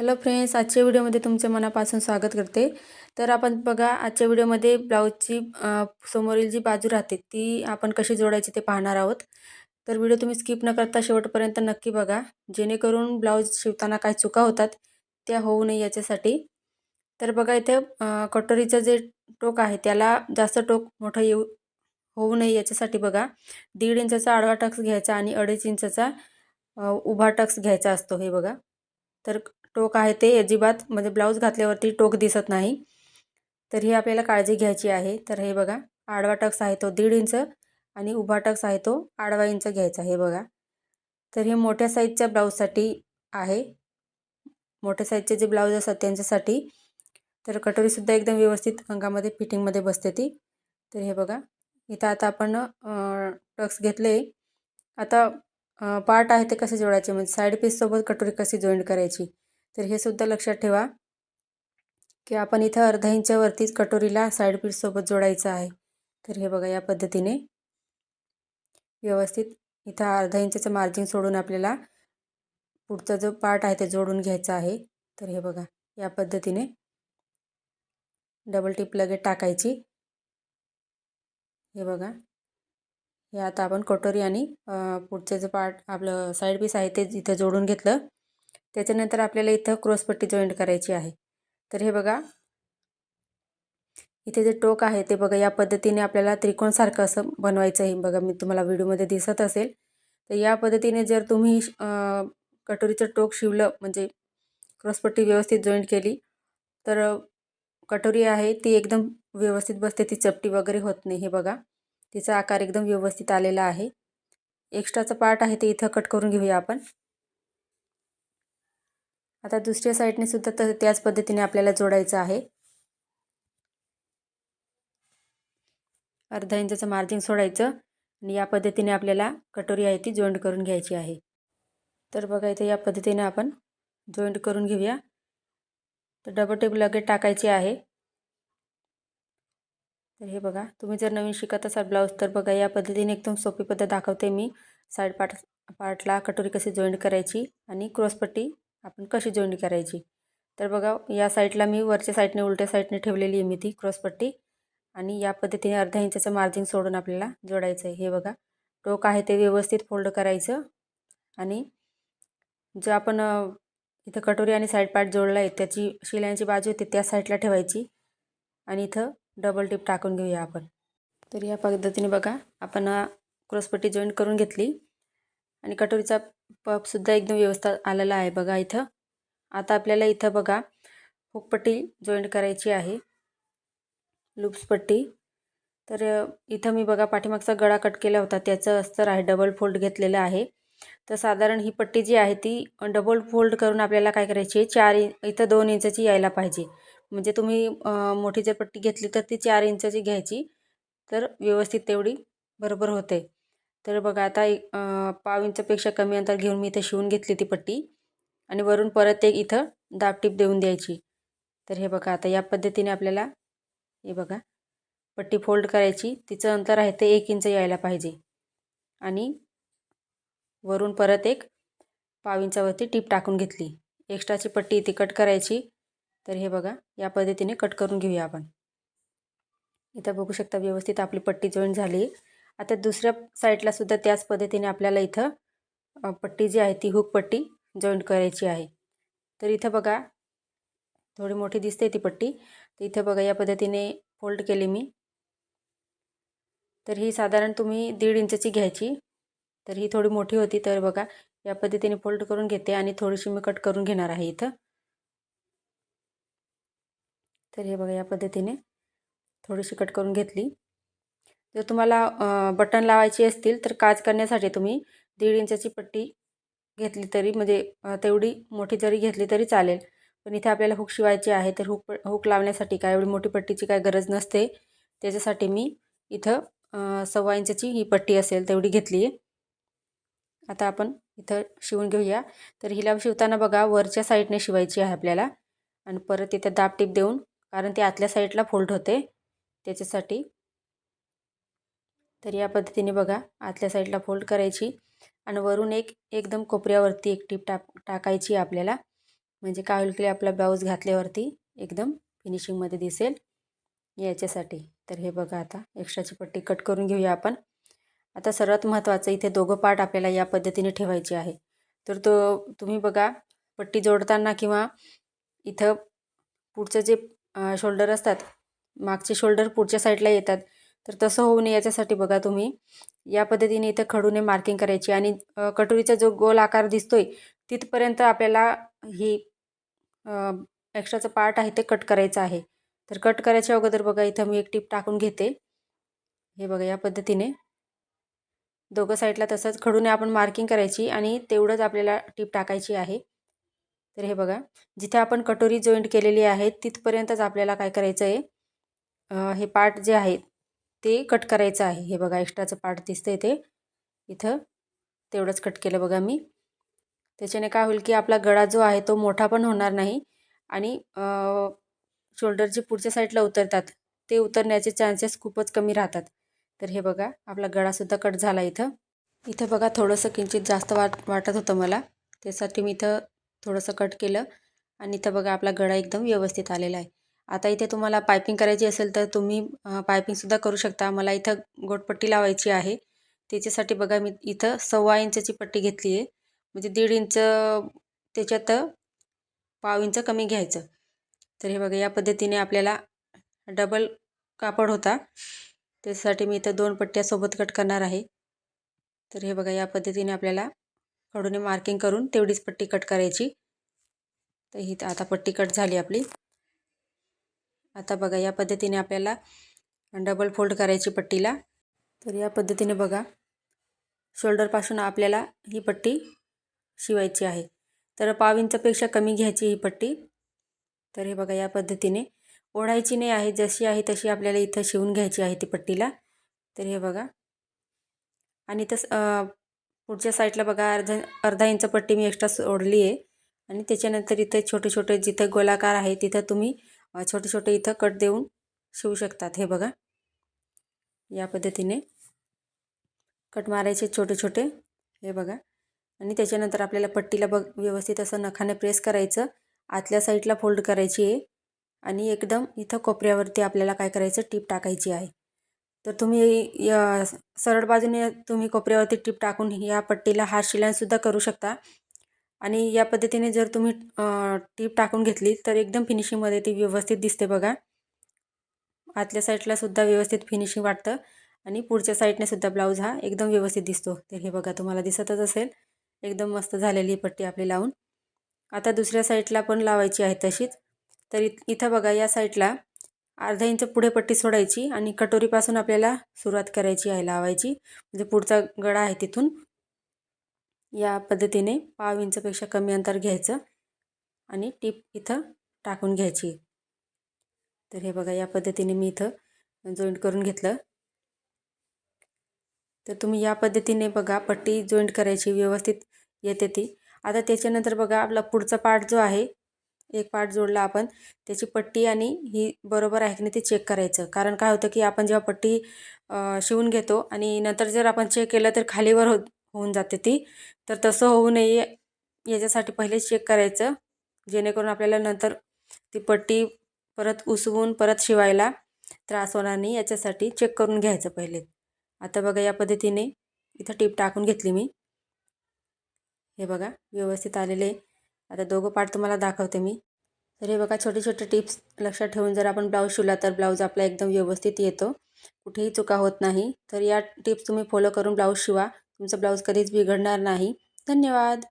Hello friends आजच्या व्हिडिओमध्ये तुमच्या मनापासून स्वागत करते. तर आपण बघा आजच्या व्हिडिओमध्ये ब्लाऊजची समोरील जी बाजू राहते ती आपण कशी जोडायची ते पाहणार आहोत. तर व्हिडिओ तुम्ही स्किप न करता शेवटपर्यंत नक्की बघा. जेणेकरून ब्लाऊज शिवताना काय चुका होतात त्या होऊ नये याच्यासाठी. तर बघा इथे कटोरीचं जे टोक आहे त्याला जास्त टोक मोठं येऊ होऊ नये याच्यासाठी बघा. दीड इंचाचा आडवा टक्स घ्यायचा आणि अडीच इंचाचा उभा टक्स घ्यायचा असतो हे बघा. तर टोक आहे ते अजिबात म्हणजे ब्लाऊज घातल्यावरती टोक दिसत नाही. तर ही आपल्याला काळजी घ्यायची आहे. तर हे बघा आडवा टक्स आहे तो दीड इंच आणि उभा टक्स आहे तो आडवा इंच घ्यायचा हे बघा. तर हे मोठ्या साईजच्या ब्लाऊजसाठी आहे. मोठ्या साईजचे जे ब्लाऊज असतात त्यांच्यासाठी. तर कटोरीसुद्धा एकदम व्यवस्थित अंगामध्ये फिटिंगमध्ये बसते ती. तर हे बघा इथं आता आपण टक्स घेतले. आता पार्ट आहे ते कसे जोडायचे? म्हणजे साईड पीससोबत कटोरी कशी जॉईंट करायची? तर हे सुद्धा लक्षात ठेवा की आपण इथं अर्धा इंचावरतीच कटोरीला साईड पीससोबत जोडायचं आहे. तर हे बघा या पद्धतीने व्यवस्थित इथं अर्धा इंचाचं मार्जिन सोडून आपल्याला पुढचा जो पार्ट आहे ते जोडून घ्यायचा आहे. तर हे बघा या पद्धतीने डबल टिप लगेच टाकायची. हे बघा हे आता आपण कटोरी आणि पुढचे जे पार्ट आपलं साईड पीस आहे ते इथं जोडून घेतलं. त्याच्यानंतर आपल्याला इथं क्रॉसपट्टी जॉईंट करायची आहे. तर हे बघा. इथे जे टोक आहे ते बघा या पद्धतीने आपल्याला त्रिकोणसारखं असं बनवायचं आहे बघा मी तुम्हाला व्हिडिओमध्ये दिसत असेल. तर या पद्धतीने जर तुम्ही कटोरीचं टोक शिवलं म्हणजे क्रॉसपट्टी व्यवस्थित जॉईंट केली तर कटोरी आहे ती एकदम व्यवस्थित बसते ती चपटी वगैरे होत नाही. हे बघा तिचा आकार एकदम व्यवस्थित आलेला आहे. एक्स्ट्राचं पार्ट आहे ते इथं कट करून घेऊया आपण. आता दुसऱ्या साईडने सुद्धा तर त्याच पद्धतीने आपल्याला जोडायचं आहे. अर्धा इंचाचं मार्जिन सोडायचं आणि या पद्धतीने आपल्याला कटोरी आहे ती जॉईंट करून घ्यायची आहे. तर बघा इथे या पद्धतीने आपण जॉईंट करून घेऊया. तर डबल टेप लगेच टाकायची आहे. तर हे बघा तुम्ही जर नवीन शिकत असाल ब्लाऊज तर बघा या पद्धतीने एकदम सोपी पद्धत दाखवते मी. साईड पार्ट पार्टला कटोरी कशी जॉईंट करायची आणि क्रॉसपट्टी आपण कशी जॉईंट करायची? तर बघा या साईडला मी वरच्या साईडने उलट्या साईडने ठेवलेली आहे मी ती क्रॉसपट्टी. आणि या पद्धतीने अर्धा इंचाचं मार्जिन सोडून आपल्याला जोडायचं आहे. हे बघा टोक आहे ते व्यवस्थित फोल्ड करायचं. आणि जो आपण इथं कटोरी आणि साईड पार्ट जोडला आहे त्याची शिलांची बाजू होती त्या साईडला ठेवायची. आणि इथं डबल टिप टाकून घेऊया आपण. तर या पद्धतीने बघा आपण क्रॉसपट्टी जॉईंट करून घेतली. आणि कटोरीचा पपसुद्धा एकदम व्यवस्था आलेला आहे बघा इथं. आता आपल्याला इथं बघा हुकपट्टी जॉईंट करायची आहे. लूप्सपट्टी तर इथं मी बघा पाठीमागचा गळा कट केला होता. त्याचं अस्तर आहे डबल फोल्ड घेतलेलं आहे. तर साधारण ही पट्टी जी आहे ती डबल फोल्ड करून आपल्याला काय करायची आहे? चार इथं दोन इंचाची यायला पाहिजे. म्हणजे तुम्ही मोठी जर पट्टी घेतली तर ती चार इंचाची घ्यायची. तर व्यवस्थित तेवढी बरोबर होते. तर बघा आता एक पाव इंचपेक्षा कमी अंतर घेऊन मी इथं शिवून घेतली ती पट्टी आणि वरून परत एक इथं दाबटीप देऊन द्यायची. तर हे बघा आता या पद्धतीने आपल्याला हे बघा पट्टी फोल्ड करायची. तिचं अंतर आहे ते एक इंच यायला पाहिजे. आणि वरून परत एक पाव इंचावरती टीप टाकून घेतली. एक्स्ट्राची पट्टी इथे कट करायची. तर हे बघा या पद्धतीने कट करून घेऊया आपण. इथं बघू शकता व्यवस्थित आपली पट्टी जॉईन झाली. आता दुसऱ्या साईडला सुद्धा त्याच पद्धतीने आपल्याला इथं पट्टी जी आहे ती हुक पट्टी जॉईंट करायची आहे. तर इथं बघा थोडी मोठी दिसते ती पट्टी. तर इथं बघा या पद्धतीने फोल्ड केली मी. तर ही साधारण तुम्ही दीड इंचची घ्यायची. तर ही थोडी मोठी होती तर बघा या पद्धतीने फोल्ड करून घेते आणि थोडीशी मी कट करून घेणार आहे इथं. तर हे बघा या पद्धतीने थोडीशी कट करून घेतली. जर तुम्हाला बटन लावायची असतील तर काज करण्यासाठी तुम्ही दीड इंचाची पट्टी घेतली तरी म्हणजे तेवढी मोठी जरी घेतली तरी चालेल. पण इथे आपल्याला हुक शिवायची आहे तर हुक हुक लावण्यासाठी काय एवढी मोठी पट्टीची काय गरज नसते. त्याच्यासाठी मी इथं सव्वा इंचाची ही पट्टी असेल तेवढी घेतली आहे आता आपण इथं शिवून घेऊया. तर हिला शिवताना बघा वरच्या साईडने शिवायची आहे आपल्याला. आणि परत इथं दाब टीप देऊन कारण ते आतल्या साईडला फोल्ड होते. त्याच्यासाठी तर या पद्धतीने बघा आतल्या साईडला फोल्ड करायची आणि वरून एक एकदम कोपऱ्यावरती एक टीप टाक टाकायची आपल्याला. म्हणजे काय होईल की आपला ब्लाऊज घातल्यावरती एकदम फिनिशिंगमध्ये दिसेल याच्यासाठी. तर हे बघा आता एक्स्ट्राची पट्टी कट करून घेऊया आपण. आता सर्वात महत्त्वाचं इथे दोघं पार्ट आपल्याला या पद्धतीने ठेवायचे आहे. तर तो तुम्ही बघा पट्टी जोडताना किंवा इथं पुढचं जे शोल्डर असतात मागचे शोल्डर पुढच्या साईडला येतात. तर तसं होऊ नये याच्यासाठी बघा तुम्ही. या पद्धतीने इथं खडूने मार्किंग करायची आणि कटोरीचा जो गोल आकार दिसतोय तिथपर्यंत आपल्याला ही एक्स्ट्राचं पार्ट आहे ते कट करायचं आहे. तर कट करायच्या अगोदर बघा इथं मी एक टीप टाकून घेते. हे बघा या पद्धतीने. दोघं साईडला तसंच खडूने आपण मार्किंग करायची आणि तेवढंच आपल्याला टीप टाकायची आहे. तर हे बघा जिथे आपण कटोरी जॉईंट केलेली आहे तिथपर्यंतच आपल्याला काय करायचं आहे हे पार्ट जे आहेत ते कट करायचं आहे. हे बघा एक्स्ट्राचं पार्ट दिसतंय ते. इथं तेवढंच कट केलं बघा मी. त्याच्याने काय होईल की आपला गळा जो आहे तो मोठा पण होणार नाही आणि शोल्डर जे पुढच्या साईडला उतरतात ते उतरण्याचे चान्सेस खूपच कमी राहतात. तर हे बघा आपला गळासुद्धा कट झाला इथं. इथं बघा थोडंसं किंचित जास्त वाट वाटत होतं मला. त्यासाठी मी इथं थोडंसं कट केलं. आणि इथं बघा आपला गळा एकदम व्यवस्थित आलेला आहे. आता इथे तुम्हाला पायपिंग करायची असेल तर तुम्ही पायपिंगसुद्धा करू शकता. मला इथं गोटपट्टी लावायची आहे. त्याच्यासाठी बघा मी इथं सव्वा इंचची पट्टी घेतली आहे. म्हणजे दीड इंच त्याच्यात पाव इंच कमी घ्यायचं. तर हे बघा या पद्धतीने आपल्याला डबल कापड होता. त्यासाठी मी इथं दोन पट्ट्यासोबत कट करणार आहे. तर हे बघा या पद्धतीने आपल्याला कडूने मार्किंग करून तेवढीच पट्टी कट करायची. तर ही आता पट्टी कट झाली आपली. आता बघा या पद्धतीने आपल्याला डबल फोल्ड करायची पट्टीला. तर या पद्धतीने बघा शोल्डरपासून आपल्याला ही पट्टी शिवायची आहे. तर पाव इंचपेक्षा कमी घ्यायची ही पट्टी. तर हे बघा या पद्धतीने ओढायची नाही आहे जशी आहे तशी आपल्याला इथं शिवून घ्यायची आहे ती पट्टीला. तर हे बघा. आणि तस पुढच्या साईडला बघा अर्धा अर्धा इंच पट्टी मी एक्स्ट्रा सोडली आहे आणि त्याच्यानंतर इथं छोटे छोटे जिथं गोलाकार आहे तिथं तुम्ही छोटे छोटे इथं कट देऊन शिवू शकतात. हे बघा. या पद्धतीने कट मारायचे छोटे छोटे हे बघा. आणि त्याच्यानंतर आपल्याला पट्टीला बघ व्यवस्थित असं नखाने प्रेस करायचं. आतल्या साईडला फोल्ड करायची आहे. आणि एकदम इथं कोपऱ्यावरती आपल्याला काय करायचं? टीप टाकायची आहे. तर तुम्ही या सरळ बाजूने तुम्ही कोपऱ्यावरती टीप टाकून या पट्टीला हात शिलाईनसुद्धा करू शकता. आणि या पद्धतीने जर तुम्ही टीप टाकून घेतली तर एकदम फिनिशिंगमध्ये ती व्यवस्थित दिसते बघा. आतल्या साईडला सुद्धा व्यवस्थित फिनिशिंग वाटतं. आणि पुढच्या साईडने सुद्धा ब्लाऊज हा एकदम व्यवस्थित दिसतो. तर हे बघा तुम्हाला दिसतच असेल. एकदम मस्त झालेली पट्टी आपली लावून. आता दुसऱ्या साईडला पण लावायची आहे तशीच. तर इथं बघा या साईडला अर्धा इंच पुढे पट्टी सोडायची आणि कटोरीपासून आपल्याला सुरुवात करायची आहे लावायची. म्हणजे पुढचा गळा आहे तिथून. या पद्धतीने पाव इंचपेक्षा कमी अंतर घ्यायचं आणि टीप इथं टाकून घ्यायची. तर हे बघा या पद्धतीने मी इथं जॉईंट करून घेतलं. तर तुम्ही या पद्धतीने बघा पट्टी जॉईंट करायची व्यवस्थित येते ती. आता त्याच्यानंतर बघा आपला पुढचा पार्ट जो आहे एक पार्ट जोडला आपण त्याची पट्टी आणि ही बरोबर आहे की नाही ते चेक करायचं. कारण काय होतं की आपण जेव्हा पट्टी शिवून घेतो आणि नंतर जर आपण चेक केलं तर खालीवर हो होऊन जाते ती. तर तसं होऊ नये याच्यासाठी पहिले चेक करायचं. जेणेकरून आपल्याला नंतर ती पट्टी परत उसवून परत शिवायला त्रास होणार नाही याच्यासाठी चेक करून घ्यायचं पहिले. आता बघा या पद्धतीने इथं टीप टाकून घेतली मी. हे बघा व्यवस्थित आलेले. आता दोघं पार्ट तुम्हाला दाखवते मी. तर हे बघा छोटे छोटे टिप्स लक्षात ठेवून जर आपण ब्लाऊज शिवला तर ब्लाऊज आपला एकदम व्यवस्थित येतो. कुठेही चुका होत नाही. तर या टिप्स तुम्ही फॉलो करून ब्लाऊज शिवा. तुमचा ब्लाऊज कधीच बिघडणार नाही. धन्यवाद.